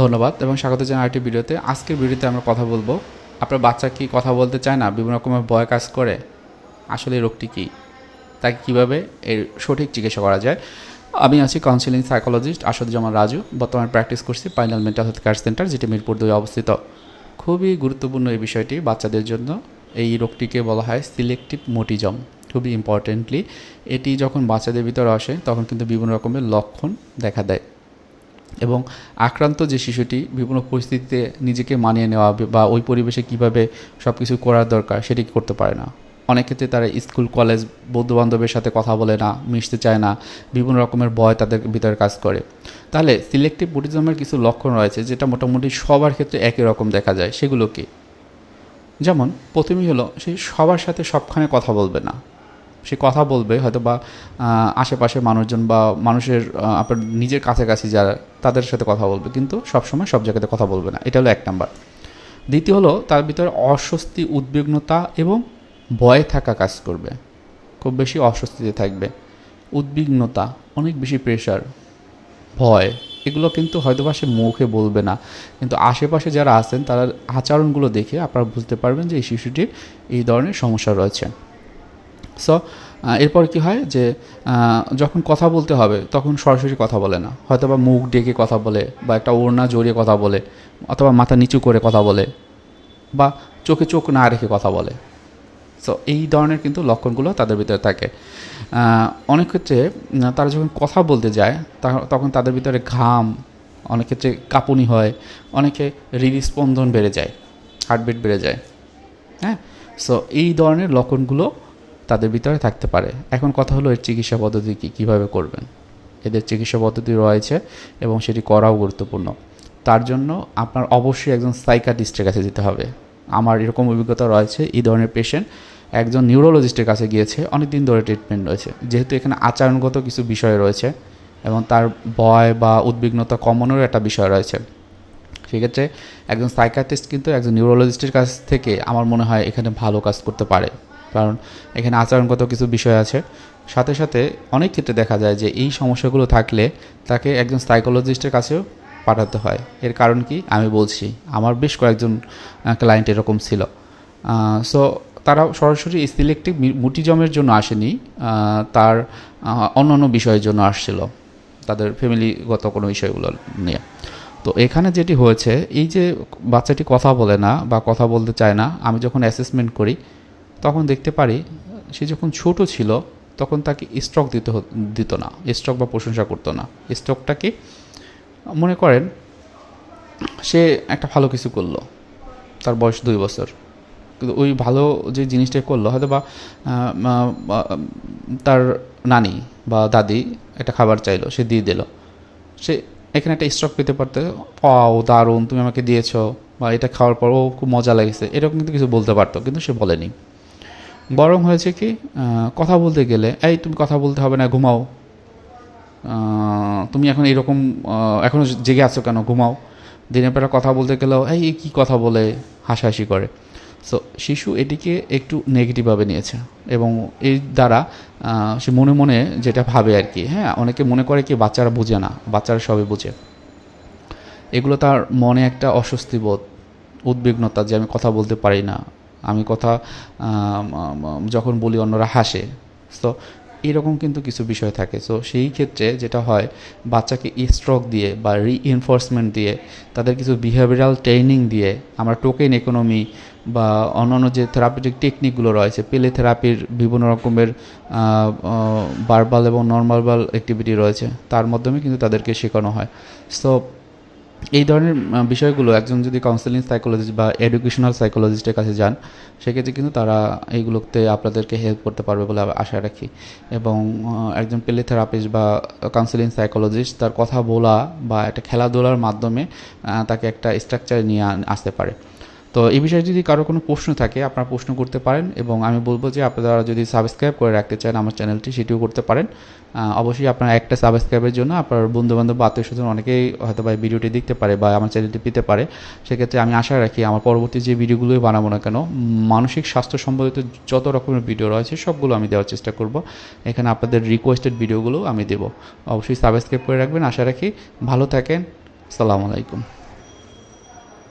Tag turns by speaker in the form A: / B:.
A: ধন্যবাদ এবং স্বাগত জানাই আরেকটি ভিডিওতে। আজকের ভিডিওতে আমরা কথা বলব, আপনার বাচ্চা কি কথা বলতে চায় না, বিভিন্ন রকমের ভয় কাজ করে, আসলে রোগটি কী তাকে কীভাবে এর সঠিক চিকিৎসা করা যায়? আমি আছি কাউন্সিলিং সাইকোলজিস্ট আসাদুজ্জামান রাজু, বর্তমানে প্র্যাকটিস করছি final mental health care centre যেটি মিরপুর দুই অবস্থিত। খুবই গুরুত্বপূর্ণ এই বিষয়টি, বাচ্চাদের জন্য এই রোগটিকে বলা হয় সিলেক্টিভ মোটিজম খুবই ইম্পর্টেন্টলি এটি যখন বাচ্চাদের ভিতরে আসে, তখন কিন্তু বিভিন্ন রকমের লক্ষণ দেখা দেয়। এবং আক্রান্ত যে শিশুটি, বিভিন্ন পরিস্থিতিতে নিজেকে মানিয়ে নেওয়া বা ওই পরিবেশে কীভাবে সব কিছু করার দরকার সেটি করতে পারে না। অনেক ক্ষেত্রে তারা স্কুল, কলেজ বন্ধু বান্ধবের সাথে কথা বলে না, মিশতে চায় না, বিভিন্ন রকমের ভয় তাদের ভিতরে কাজ করে। তাহলে সিলেক্টিভ বুটিজমের কিছু লক্ষণ রয়েছে যেটা মোটামুটি সবার ক্ষেত্রে একই রকম দেখা যায়। সেগুলো কি? যেমন, প্রথমেই হলো, সে সবার সাথে সবখানে কথা বলবে না। সে কথা বলবে, হয়তো বা আশেপাশের মানুষজন বা মানুষের আপনার নিজের কাছাকাছি যারা, তাদের সাথে কথা বলবে, কিন্তু সবসময় সব জায়গাতে কথা বলবে না। এটা হলো এক নাম্বার। দ্বিতীয় হলো, তার ভিতরে অস্বস্তি, উদ্বিগ্নতা এবং ভয়ে থাকা কাজ করবে। খুব বেশি অস্বস্তিতে থাকবে। উদ্বিগ্নতা, অনেক বেশি প্রেশার ভয়, এগুলো কিন্তু হয়তো বা সে মুখে বলবে না। কিন্তু আশেপাশে যারা আছেন, তারা আচরণগুলো দেখে আপনারা বুঝতে পারবেন যে এই শিশুটির এই ধরনের সমস্যা রয়েছে। সো এরপর কি হয় যে যখন কথা বলতে হবে, তখন সরাসরি কথা বলে না। হয়তো বা মুখ ডেকে কথা বলে, বা একটা ওড়না জড়িয়ে কথা বলে, অথবা মাথা নিচু করে কথা বলে, বা চোখে চোখ না রেখে কথা বলে। সো এই ধরনের কিন্তু লক্ষণগুলো তাদের ভিতরে থাকে। অনেক ক্ষেত্রে তারা যখন কথা বলতে যায় তখন তাদের ভিতরে ঘাম অনেক ক্ষেত্রে কাঁপুনি হয়, অনেকে হৃদস্পন্দন বেড়ে যায় হার্টবিট বেড়ে যায়। হ্যাঁ? সো এই ধরনের লক্ষণগুলো তাদের ভিতরে থাকতে পারে। এখন কথা হলো এর চিকিৎসা পদ্ধতি কী, কীভাবে করবেন? এদের চিকিৎসা পদ্ধতি রয়েছে এবং সেটি করাও গুরুত্বপূর্ণ। তার জন্য আপনার অবশ্যই একজন সাইকাটিস্টের কাছে যেতে হবে। আমার এরকম অভিজ্ঞতা রয়েছে, এই ধরনের পেশেন্ট একজন নিউরোলজিস্টের কাছে গিয়েছে অনেক দিন ধরে ট্রিটমেন্ট রয়েছে। যেহেতু এখানে আচরণগত কিছু বিষয় রয়েছে এবং তার ভয় বা উদ্বিগ্নতা কমানোর একটা বিষয় রয়েছে। সেক্ষেত্রে একজন সাইকাটিস্ট কিন্তু একজন নিউরোলজিস্টের কাছ থেকে আমার মনে হয় এখানে ভালো কাজ করতে পারে। কারণ এখানে আচরণগত কিছু বিষয় আছে। সাথে সাথে অনেক ক্ষেত্রে দেখা যায় যে এই সমস্যাগুলো থাকলে তাকে একজন সাইকোলজিস্টের কাছেও পাঠাতে হয়। এর কারণ কি? আমি বলছি, আমার বেশ কয়েকজন ক্লায়েন্ট এরকম ছিল। সো তারা সরাসরি সিলেক্টিভ মুটিজমের জন্য আসেনি। তার অন্যান্য বিষয়ের জন্য আসছিল। তাদের ফ্যামিলিগত কোনো বিষয়গুলো নিয়ে। তো এখানে যেটি হয়েছে, এই যে বাচ্চাটি কথা বলে না বা কথা বলতে চায় না, আমি যখন অ্যাসেসমেন্ট করি তখন দেখতে পারি সে যখন ছোট ছিল, তখন তাকে স্ট্রক দিতে দিত না। স্ট্রক বা প্রশংসা করতো না। স্ট্রকটাকে মনে করেন সে একটা ভালো কিছু করল, তার বয়স দুই বছর। কিন্তু ওই ভালো যে জিনিসটা করল, হয়তো বা তার নানি বা দাদি একটা খাবার চাইলো, সে দিয়ে দিল। সে এখানে একটা স্টক পেতে পারতে ও দারুণ, তুমি আমাকে দিয়েছ। বা এটা খাওয়ার পর ও খুব মজা লেগেছে। এরকম কিন্তু কিছু বলতে পারতো, কিন্তু সে বলেনি। বরং হয়েছে কি কথা বলতে গেলে এই তুমি কথা বলতে হবে না ঘুমাও। তুমি এখন এরকম আহ, এখনও জেগে আছো কেন ঘুমাও। দিনের বেলা কথা বলতে গেলেও এই কী কথা বলে? হাসাহাসি করে। সো শিশু এটিকে একটু নেগেটিভভাবে নিয়েছে এবং এর দ্বারা সে মনে মনে যেটা ভাবে আর কি হ্যাঁ অনেকে মনে করে কি বাচ্চারা বুঝে না বাচ্চারা সবে বুঝে। এগুলো তার মনে একটা অস্বস্তি বোধ উদ্বিগ্নতা যে আমি কথা বলতে পারি না আমি কথা যখন বলি অন্যরা হাসে, তো এরকম কিন্তু কিছু বিষয় থাকে। সো সেই ক্ষেত্রে যেটা হয়, বাচ্চাকে স্ট্রোক দিয়ে বা রিএনফোর্সমেন্ট দিয়ে, তাদের কিছু বিহেভিয়ারাল ট্রেনিং দিয়ে আমরা টোকেন ইকোনমি বা অন্যান্য যে থেরাপিটিক টেকনিকগুলো রয়েছে পেলে থেরাপির বিভিন্ন রকমের বারবাল এবং নন বারবাল অ্যাক্টিভিটি রয়েছে, তার মাধ্যমে কিন্তু তাদেরকে শেখানো হয়। সো এই ধরনের বিষয়গুলো একজন যদি কাউন্সেলিং সাইকোলজিস্ট বা এডুকেশনাল সাইকোলজিস্টের কাছে যান, সেক্ষেত্রে কিন্তু তারা এইগুলোতে আপনাদেরকে হেল্প করতে পারবে বলে আশা রাখি। এবং একজন পেলে থেরাপিস্ট বা কাউন্সেলিং সাইকোলজিস্ট তার কথা বলা বা একটা খেলাধুলার মাধ্যমে তাকে একটা স্ট্রাকচার নিয়ে আসতে পারে। তো এই বিষয়ে যদি কারও কোনো প্রশ্ন থাকে, আপনারা প্রশ্ন করতে পারেন এবং আমি বলব যে আপনারা যদি সাবস্ক্রাইব করে রাখতে চান আমার চ্যানেলটি সেটিও করতে পারেন। অবশ্যই আপনার একটা সাবস্ক্রাইবের জন্য আপনার বন্ধুবান্ধব বা আত্মীয় স্বজন অনেকেই হয়তো বা ভিডিওটি দেখতে পারে বা আমার চ্যানেলটি পেতে পারে। সেক্ষেত্রে আমি আশা রাখি আমার পরবর্তী যে ভিডিওগুলোই বানাবো না কেন, মানসিক স্বাস্থ্য সম্বন্ধিত যত রকমের ভিডিও রয়েছে, সবগুলো আমি দেওয়ার চেষ্টা করব। এখানে আপনাদের রিকোয়েস্টেড ভিডিওগুলো আমি দেবো। অবশ্যই সাবস্ক্রাইব করে রাখবেন। আশা রাখি ভালো থাকেন। সালামু আলাইকুম।